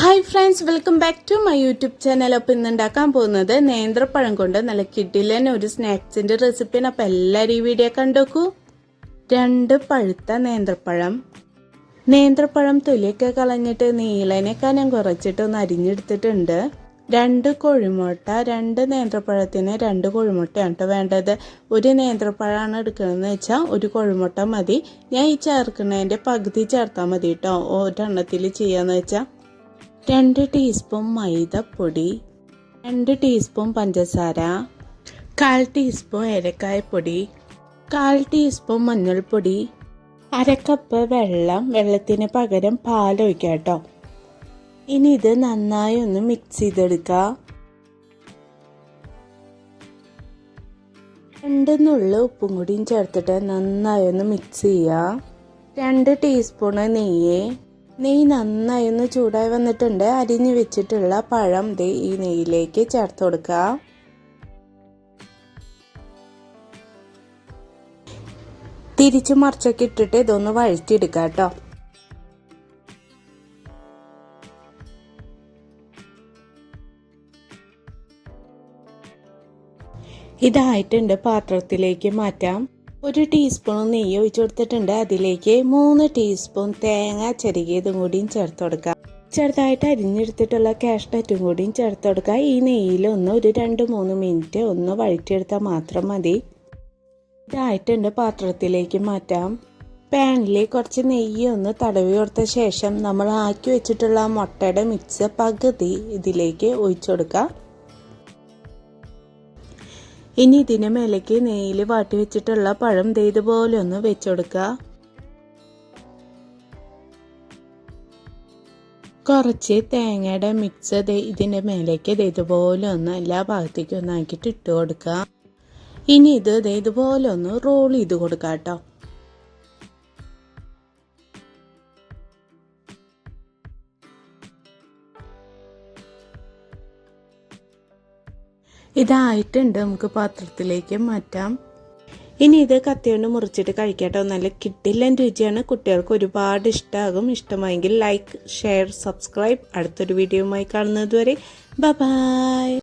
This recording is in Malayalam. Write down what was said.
Hi friends welcome back to my YouTube channel അപ്പോൾ ഇന്ന് ഉണ്ടാക്കാൻ പോകുന്നത് നേന്ത്രപ്പഴം കൊണ്ട് നല്ല കിഡിലൻ ഒരു സ്നാക്സിന്റെ റെസിപ്പിയാണ് അപ്പോൾ എല്ലാവരും ഈ വീഡിയോ കണ്ടോക്കൂ. രണ്ട് പഴുത്ത നേന്ത്രപ്പഴം. നേന്ത്രപ്പഴം തൊലിയൊക്കെ കളഞ്ഞിട്ട് നീളനേക്കാൾ ഞാൻ കുറച്ചിട്ട് ഒന്ന് അരിഞ്ഞെടുത്തിട്ടുണ്ട്. രണ്ട് കോഴിമുട്ട രണ്ട് നേന്ത്രപ്പഴത്തിന് രണ്ട് കോഴിമുട്ടയാണ് കേട്ടോ വേണ്ടത്. ഒരു നേന്ത്രപ്പഴമാണ് എടുക്കണമെന്ന് വെച്ചാൽ ഒരു കോഴിമുട്ട മതി. ഞാൻ ഈ ചേർക്കുന്നതിന്റെ പകുതി ചേർത്താൽ മതി കേട്ടോ ഒരെണ്ണത്തിൽ ചെയ്യാന്ന് വെച്ചാൽ രണ്ട് ടീസ്പൂൺ മൈദപ്പൊടി രണ്ട് ടീസ്പൂൺ പഞ്ചസാര കാൽ ടീസ്പൂൺ ഏലക്കായപ്പൊടി കാൽ ടീസ്പൂൺ മഞ്ഞൾപ്പൊടി അരക്കപ്പ് കപ്പ് വെള്ളം വെള്ളത്തിന് പകരം പാൽ ഒഴിക്കാം കേട്ടോ ഇനി ഇത് നന്നായി ഒന്ന് മിക്സ് ചെയ്തെടുക്കുക രണ്ട് നുള്ള ഉപ്പും കൂടിയും ചേർത്തിട്ട് നന്നായി ഒന്ന് മിക്സ് ചെയ്യുക. രണ്ട് ടീസ്പൂണ് നെയ്യ് നെയ്യ് നന്നായി ഒന്ന് ചൂടായി വന്നിട്ടുണ്ട്. അരിഞ്ഞു വെച്ചിട്ടുള്ള പഴം ദേ ഈ നെയ്യിലേക്ക് ചേർത്ത് കൊടുക്കുക തിരിച്ചു മറിച്ചൊക്കെ ഇട്ടിട്ട് ഇതൊന്ന് വഴറ്റിയെടുക്കുക കേട്ടോ ഇതായിട്ടുണ്ട് പാത്രത്തിലേക്ക് മാറ്റാം. ഒരു ടീസ്പൂൺ നെയ്യ് ഒഴിച്ചു കൊടുത്തിട്ടുണ്ട് അതിലേക്ക് മൂന്ന് ടീസ്പൂൺ തേങ്ങ ചെറുകിയതും കൂടിയും ചേർത്ത് കൊടുക്കാം ചെറുതായിട്ട് അരിഞ്ഞെടുത്തിട്ടുള്ള കാഷ്നറ്റും കൂടിയും ചേർത്ത് കൊടുക്കുക. ഈ നെയ്യിൽ ഒന്ന് ഒരു രണ്ട് മൂന്ന് മിനിറ്റ് ഒന്ന് വഴറ്റിയെടുത്താൽ മാത്രം മതി. ഇതായിട്ടുണ്ട് പാത്രത്തിലേക്ക് മാറ്റാം. പാനിൽ കുറച്ച് നെയ്യ് ഒന്ന് തടവി കൊടുത്ത ശേഷം നമ്മൾ ആക്കി വെച്ചിട്ടുള്ള മുട്ടയുടെ മിക്സ് പകുതി ഇതിലേക്ക് ഒഴിച്ചു കൊടുക്കാം ഇനി ഇതിന് മേലേക്ക് നെയ്യിൽ വാട്ടി വെച്ചിട്ടുള്ള പഴം ഇതുപോലെ ഒന്ന് വെച്ചുകൊടുക്കുക കുറച്ച് തേങ്ങയുടെ മിക്സ് ഇതിന്റെ മേലേക്ക് ഇതുപോലെ ഒന്ന് എല്ലാ ഭാഗത്തേക്കും ഒന്നാക്കിയിട്ട് ഇട്ട് കൊടുക്കുക. ഇനി ഇത് ഇതുപോലെ ഒന്ന് റോൾ ചെയ്ത് കൊടുക്കുക കേട്ടോ ഇതായിട്ടുണ്ട്. നമുക്ക് പാത്രത്തിലേക്ക് മാറ്റാം. ഇനി ഇത് കത്തിയോണ്ട് മുറിച്ചിട്ട് കഴിക്കട്ടോ. നല്ല കിട്ടില്ല രുചിയാണ്. കുട്ടികൾക്ക് ഒരുപാട് ഇഷ്ടമാകും ഇഷ്ടമായെങ്കിൽ ലൈക്ക് ഷെയർ സബ്സ്ക്രൈബ് അടുത്തൊരു വീഡിയോയുമായി കാണുന്നത് വരെ